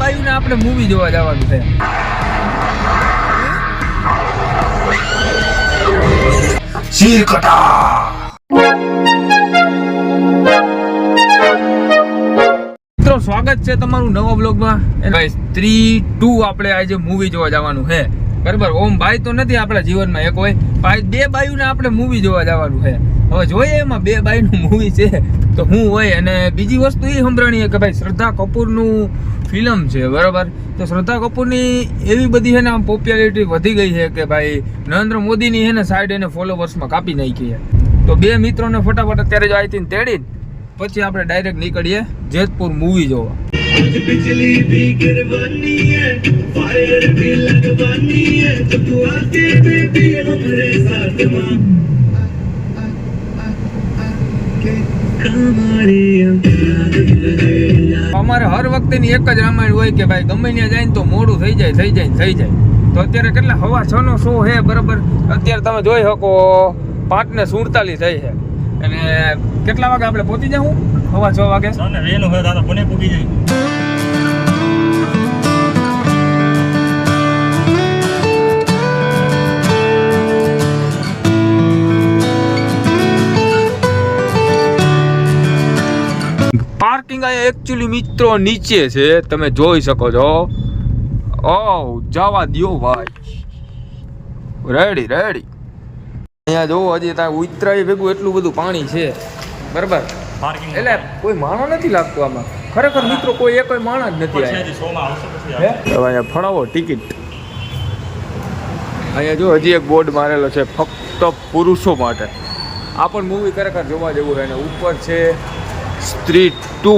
બાયુને આપણે મૂવી જોવા જવાનું છે. મિત્રો સ્વાગત છે તમારું નવા બ્લોગમાં ભાઈ થ્રી ટુ આપણે આજે મૂવી જોવા જવાનું છે. બરાબર? ઓમ ભાઈ તો નથી આપણા જીવનમાં એક હોય ભાઈ બે બાયુને આપણે મૂવી જોવા જવાનું છે. હવે જોઈએ એમાં બે બાયુનું મૂવી છે તો હું હોય અને બીજી વસ્તુ એ સંભળાણી કે ભાઈ શ્રદ્ધા કપૂરનું ફિલ્મ છે બરાબર તો શ્રદ્ધા કપૂરની એવી બધી છે ને આમ પોપ્યુલારિટી વધી ગઈ છે કે ભાઈ નરેન્દ્ર મોદીની છે ને સાઈડ એને ફોલોવર્સમાં કાપી નાખી છે તો બે મિત્રોને ફટાફટ અત્યારે જ આઈ તેડીને પછી આપણે ડાયરેક્ટ નીકળીએ જેતપુર મૂવી જોવા आज बिजली भी गिरवानी है फायर भी लगवानी है तो तू आके बेबी हमारे साथ मां અમારે હર વખતેની એક જ રામાયણ હોય કે ભાઈ ગમે ત્યાં જાય ને તો મોડું થઈ જાય થઈ જાય થઈ જાય. તો અત્યારે કેટલા હવા છ નો શો છે બરાબર? અત્યારે તમે જોઈ શકો પાંચ ને સુડતાલીસ થઈ છે. અને કેટલા વાગે આપણે પહોંચી જાઉં? હવા છ વાગે? વેલું હોય કોને પૂગી જાય. પાર્કિંગ અહીંયા એકચ્યુઅલી મિત્રો નીચે છે. તમે જોઈ શકો છો. ઓ જવા દો ભાઈ. રેડી રેડી અહીંયા જોવો હજી ત્યાં ઉતરાય ભેગું એટલું બધું પાણી છે. બરાબર? એટલે કોઈ માણો નથી લાગતું આમાં. ખરેખર મિત્રો કોઈ એક કોઈ માણસ જ નથી અહીંયા. ફળાવો ટિકિટ અહીંયા જો હજી એક બોર્ડ મારેલો છે ફક્ત પુરુષો માટે. આ પણ મૂવી ખરેખર જોવા જેવું હોય અને ઉપર છે સ્ત્રી ટુ.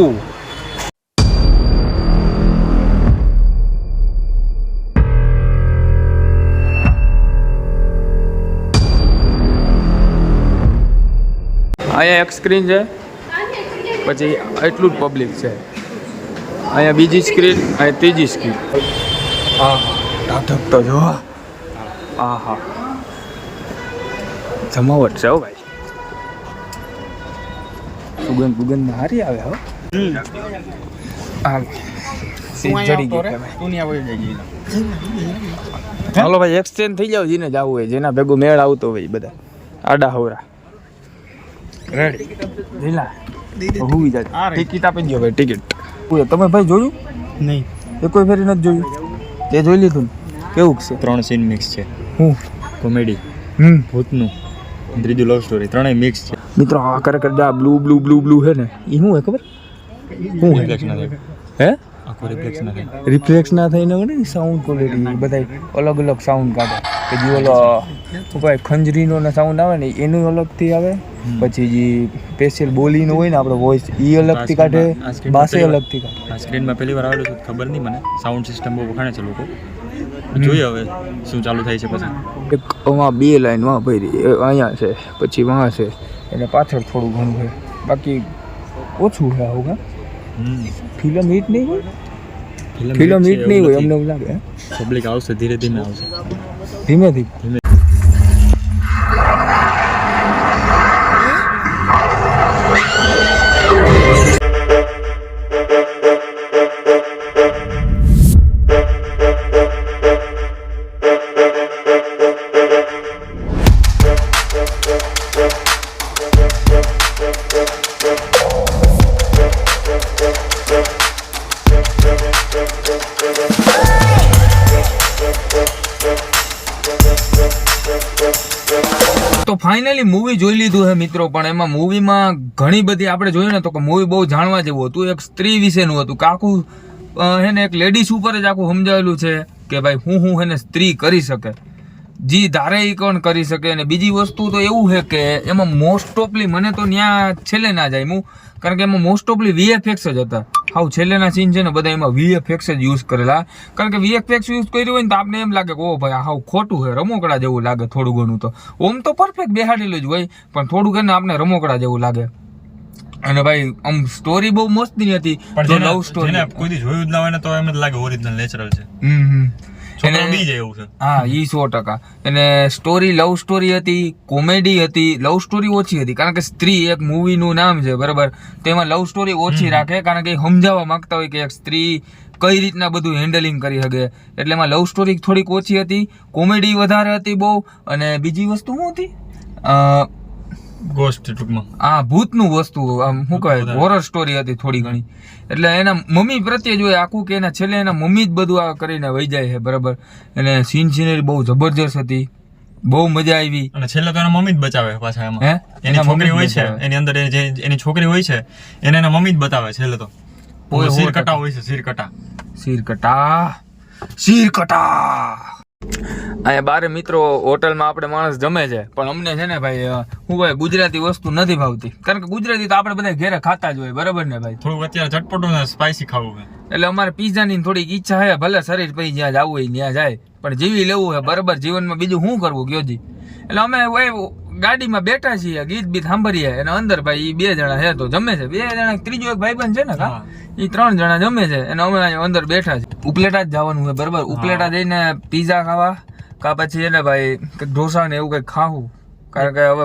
અહીંયા એક સ્ક્રીન છે. પછી એટલું જ પબ્લિક છે. અહીંયા બીજી સ્ક્રીન અહીંયા ત્રીજી સ્ક્રીન હા ધક તો જો હા હા જમાવટ છે હો ભાઈ. સુગંધ બુગંધ હારી આવે હો. હા સીટ જડી ગઈ ભાઈ હાલો ભાઈ એક્સચેન્જ થઈ જાવ જેને જવું હોય જેના ભેગું મેળ આવતો હોય બધા. આડા હવરા રેડી લીલા. હુઈ જાય ટિકિટ આપી દો ભાઈ ટિકિટ તમે ભાઈ જોયું? નહીં. એ કોઈ ફેરી નથી જોયું? તે જોઈ લીધું ને? કેવું છે? ત્રણ સીન મિક્સ છે. હું? કોમેડી હમ. ભૂતનું. ત્રીજું લવ સ્ટોરી ત્રણેય મિક્સ છે. મિત્રો આ કરે આ બ્લુ બ્લુ બ્લુ બ્લુ છે ને એ શું હે ખબર? શું હે? આખું રિફ્લેક્સ ના થાય રિફ્લેક્સ ના થઈને હોય ને સાઉન્ડ ક્વોલિટી બધા અલગ અલગ સાઉન્ડ કાઢે. કે જે ઓલો શું કહેવાય ખંજરીનો ને સાઉન્ડ આવે ને એનું અલગથી આવે. પછી જે સ્પેશિયલ બોલીનો હોય ને આપણો વોઇસ એ અલગથી કાઢે બાસે અલગથી કાઢે. આ સ્ક્રીનમાં પહેલી વાર આવેલું છે ખબર નહીં મને. સાઉન્ડ સિસ્ટમ બહુ વખાણે છે લોકો. જોઈએ હવે શું ચાલુ થાય છે પછી. એક આમાં બે લાઈન વાં ભરી અહીંયા છે પછી વાં છે. એને પાછળ થોડું ઘણું છે. બાકી ઓછું છે આવું ફિલ્મ હિટ નહીં હોય? ફિલ્મ હિટ નહીં હોય અમને એવું લાગે? પબ્લિક આવશે ધીરે ધીમે આવશે. ધીમેથી ધીમે ફાઇનલી મૂવી જોઈ લીધું છે મિત્રો, પણ એમાં મૂવીમાં ઘણી બધી આપણે જોયું ને તો કે મૂવી બહુ જાણવા જેવું હતું. એક સ્ત્રી વિશેનું હતું. કાકું આખું હે ને એક લેડીઝ ઉપર જ આખું સમજાવેલું છે કે ભાઈ હું હું એને સ્ત્રી કરી શકે. જી ધારે એ કોણ કરી શકે? અને બીજી વસ્તુ તો એવું છે કે એમાં મોસ્ટ ઓફલી મને તો ત્યાં છેલ્લે ના જાય. હું, કારણ કે એમાં મોસ્ટ ઓફલી વીએફએક્સ જ હતા. હાવ છેલ્લેના સીન છે ને બધા એમાં વીએફએક્સ જ યુઝ કરેલા. કારણ કે વીએફએક્સ યુઝ કર્યું હોય ને તો આપણે એમ લાગે કે ઓ ભાઈ આ હાવ ખોટું છે રમોકડા જેવું લાગે થોડું ઘણું તો. ઓમ તો પરફેક્ટ બેહાડેલું જ હોય પણ થોડું ઘણું આપણે રમોકડા જેવું લાગે. અને ભાઈ આમ સ્ટોરી બહુ મસ્તની હતી પણ જો લવ સ્ટોરી કોઈ જોયું જ ના હોય ને તો એમ જ લાગે ઓરિજિનલ નેચરલ છે. હમ હમ. હા ઈ સો ટકા. અને સ્ટોરી લવ સ્ટોરી હતી કોમેડી હતી. લવ સ્ટોરી ઓછી હતી કારણ કે સ્ત્રી એક મૂવીનું નામ છે બરાબર? તો એમાં લવ સ્ટોરી ઓછી રાખે કારણ કે સમજાવવા માંગતા હોય કે એક સ્ત્રી કઈ રીતના બધું હેન્ડલિંગ કરી શકે. એટલે એમાં લવ સ્ટોરી થોડીક ઓછી હતી કોમેડી વધારે હતી બહુ અને બીજી વસ્તુ શું હતી? અ, ગોસ્ટ ટૂંકમાં. આ ભૂતનું વસ્તુ આમ શું કહે હોરર સ્ટોરી હતી થોડી ઘણી. એટલે એના મમ્મી પ્રત્યે જોઈએ આખું કે એના છેલ્લે એના મમ્મી જ બધું આ કરીને વહી જાય છે બરાબર. અને સીન સિનરી બહુ જબરજસ્ત હતી. બહુ મજા આવી. અને છેલ્લે તો એના મમ્મી જ બચાવે પાછા? એમાં. એની છોકરી હોય છે એની અંદર જે એની છોકરી હોય છે એને એના મમ્મી જ બતાવે છેલ્લે તો. ઓય, કટા હોય છે શીર કટા શીર કટા શીર કટા અહીંયા બારે મિત્રો હોટલમાં આપણે માણસ જમે છે. પણ અમને છે ને ભાઈ હું ભાઈ ગુજરાતી વસ્તુ નથી ભાવતી. કારણ કે ગુજરાતી તો આપણે બધા ઘેરે ખાતા જ હોય બરાબર ને ભાઈ? થોડું અત્યારે ઝટપટું ને સ્પાઈસી ખાવું એટલે અમારે પીઝાની થોડીક ઈચ્છા છે ભલે શરીર પછી જ્યાં જવું હોય ત્યાં જાય પણ જીવી લેવું છે બરાબર જીવનમાં બીજું શું કરવું કયો જી એટલે અમે ગાડીમાં બેઠા છીએ ગીત બીત સાંભળીએ. અને અંદર ભાઈ ઈ બે જણા છે તો જમે છે. બે જણા ત્રીજો એક ભાઈબંધ છે ને કા. એ ત્રણ જણા જમે છે. અને અમે અંદર બેઠા છે ઉપલેટા જ જવાનું છે બરાબર? ઉપલેટા જઈને પીઝા ખાવા કા પછી એને ભાઈ ઢોસા ને એવું કંઈક ખાવું. કારણ કે હવે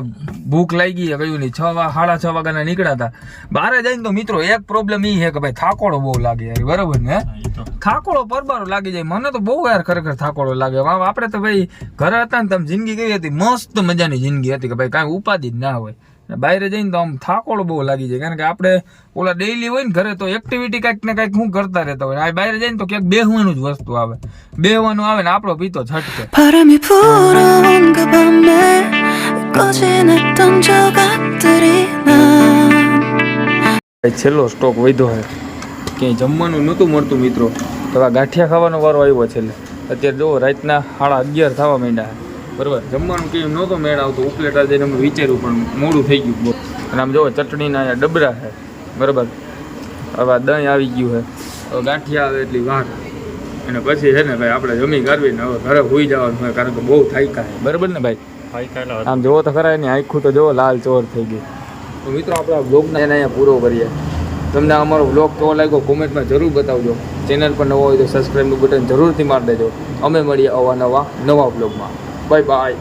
ભૂખ લાગી ગઈ કયું નહીં. છ વાગ સાડા છ વાગ્યાના નીકળ્યા હતા બહાર જઈને તો મિત્રો એક પ્રોબ્લેમ એ છે કે ભાઈ થાકોડો બહુ લાગે યાર બરાબર ને? હે? હા, ઈ તો. થાકોડો પરબારો લાગી જાય. મને તો બહુ યાર ખરેખર થાકોડો લાગે. આપણે તો ભાઈ ઘરે હતા ને તમે જિંદગી કેવી હતી? મસ્ત મજાની જિંદગી હતી કે ભાઈ કાંઈ ઉપાધિ જ ના હોય. અને બહાર જઈને તો આમ થાકોડો બહુ લાગી જાય. કારણ કે આપણે ઓલા ડેઈલી હોય ને ઘરે તો એક્ટિવિટી કાંઈક ને કાંઈક હું કરતા રહેતા હોય. આ બહાર જઈને તો ક્યાંક બેહવાનું જ વસ્તુ આવે. બેહવાનું આવે ને આપણો પીતો છટકે. 꺼진했던 조각들이 난 છેલ્લો સ્ટોક વધ્યો છે ક્યાંય જમવાનું નહોતું મળતું મિત્રો તો આ ગાંઠિયા ખાવાનો વારો આવ્યો છેલ્લે અત્યારે જુઓ રાતના સાડા અગિયાર થવા માંડ્યા છે બરાબર જમવાનું કેમ નહોતો મેળ આવતો ઉપલેટા જઈને અમે વિચાર્યું પણ મોડું થઈ ગયું બહુ અને આમ જુઓ ચટણીના અહીંયા ડબરા છે બરાબર હવે આ દહીં આવી ગયું છે હવે ગાંઠિયા આવે એટલી વાર અને પછી છે ને ભાઈ આપણે જમી કરવીને હવે ઘરે હોઈ જવાનું હોય કારણ કે બહુ થાક્યા છે બરાબર ને ભાઈ ખાઈ ખાયેલા આમ જોવો તો ખરા એની આખું તો જોવો લાલ ચોર થઈ ગઈ. તો મિત્રો આપણે આ બ્લોગને એને અહીંયા પૂરો કરીએ. તમને અમારો બ્લોગ કેવો લાગ્યો કોમેન્ટમાં જરૂર બતાવજો. ચેનલ પર નવો હોય તો સબસ્ક્રાઈબનું બટન જરૂરથી મારી દેજો. અમે મળીએ અવા નવા નવા બ્લોગમાં બાય બાય